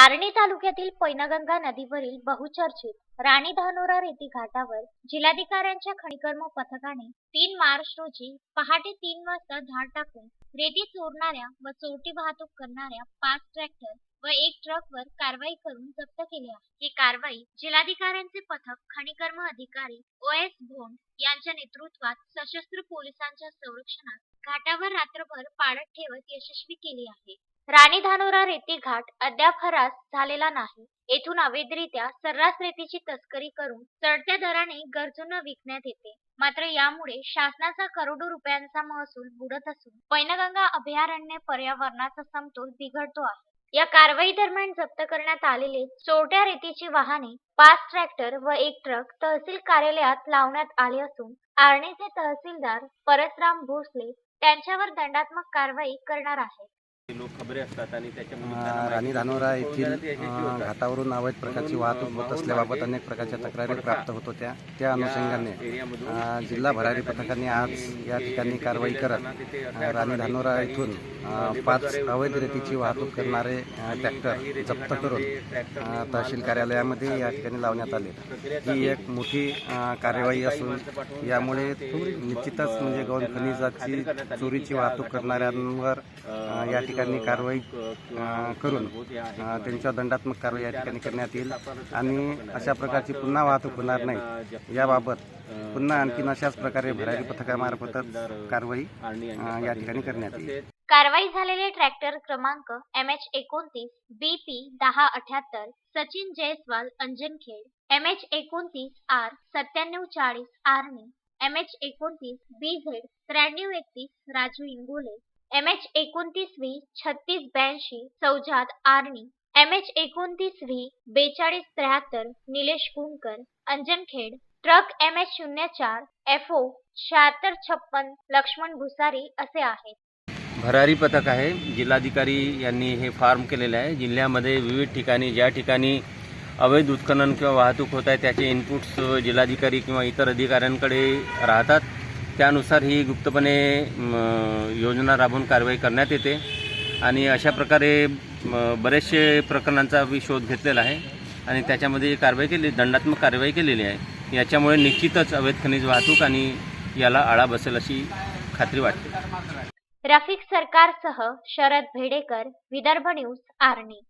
आर्णी तालुक्यातील पैनगंगा नदीवरील बहुचर्चित राणी धानोरा रेती घाटावर जिल्हाधिकाऱ्यांच्या खनिकर्म पथकाने तीन मार्च रोजी पहाटे तीन वाजता झाड टाकून रेती चोरणाऱ्या व चोरटी वाहतूक करणाऱ्या पाच ट्रॅक्टर व एक ट्रकवर कारवाई करून जप्त केली आहे. ही कारवाई जिल्हाधिकाऱ्यांचे पथक खनिकर्म अधिकारी ओ एस भोंड यांच्या नेतृत्वात सशस्त्र पोलिसांच्या संरक्षणात घाटावर रात्रभर पाळत ठेवत यशस्वी केली आहे. राणी धानोरा रेती घाट अद्याप हरास झालेला नाही. येथून अवैधरित्या सर्रास रेतीची तस्करी करून चढत्या दराने गरजूंना विकण्यात येते. मात्र यामुळे शासनाचा करोडो रुपयांचा महसूल बुडत असून पैनगंगा अभयारण्य पर्यावरणाचा समतोल बिघडतो आहे. या कारवाई दरम्यान जप्त करण्यात आलेले चोरट्या रेतीची वाहने पाच ट्रॅक्टर व एक ट्रक तहसील कार्यालयात लावण्यात आले असून आर्णीचे तहसीलदार परसराम भोसले त्यांच्यावर दंडात्मक कारवाई करणार आहेत. लोक खबरे असतात आणि त्याच्यामुळे अ, त्यांना राणी धानोरा होतं. येथील. घाटावरून अवैध प्रकारची वाहतूक होत असल्याबाबत अनेक प्रकारच्या तक्रारी प्राप्त होत होत्या त्या अनुषंगाने जिल्हा भरारी पथकाने आज या ठिकाणी कारवाई करत राणी धानोरा येथून पाच अवैध रेतीची वाहतूक करणारे ट्रॅक्टर जप्त करून तहसील कार्यालयामध्ये या ठिकाणी लावण्यात आले ही एक मोठी कार्यवाही असून यामुळे निश्चितच म्हणजे गौण खनिजाची चोरीची वाहतूक करणाऱ्यांवर या ठिकाणी कारवाई अ, करून त्यांच्यावर दंडात्मक कारवाई या ठिकाणी करण्यात येईल. आणि अशा प्रकारची पुन्हा वाहतूक होणार नाही. याबाबत पुन्हा आणखीन अशाच प्रकारे भरारी पथकामार्फतच कारवाई या ठिकाणी करण्यात येईल. कारवाई झालेले ट्रॅक्टर क्रमांक एम एच एकोणतीस बी पी दहा अठ्याहत्तर सचिन जयस्वाल अंजनखेड एम एच एकोणतीस आर सत्त्याण्णव चाळीस आर्णी एम एच एकोणतीस बी झेड त्र्याण्णव एकतीस राजू इंगोले एम एच एकोणतीस व्ही छत्तीस ब्याऐंशी सौजात आर्णी एम एच एकोणतीस व्ही बेचाळीस त्र्याहत्तर Nilesh Kunkar Anjankhed truck M H शून्य चार एफ ओ शहात्तर छप्पन लक्ष्मण भुसारी असे आहेत. भरारी पथक आहे. जिल्हाधिकारी यांनी हे फार्म केलेलं आहे. जिल्ह्यामध्ये विविध ठिकाणी ज्या ठिकाणी अवैध उत्खनन किंवा वाहतूक होत आहे त्याचे इनपुट्स जिल्हाधिकारी किंवा इतर अधिकाऱ्यांकडे राहतात. त्यानुसार ही गुप्तपणे योजना राबवून कारवाई करण्यात येते. आणि अशा प्रकारे बरेचसे प्रकरणांचा मी शोध घेतलेला आहे. आणि त्याच्यामध्ये कारवाई केली दंडात्मक कारवाई केलेली आहे याच्यामुळे निश्चितच अवैध खनिज वाहतूक आणि याला आळा बसेल अशी खात्री वाटते. रफिक सरकारसह शरद भेडेकर विदर्भ न्यूज आर्णी.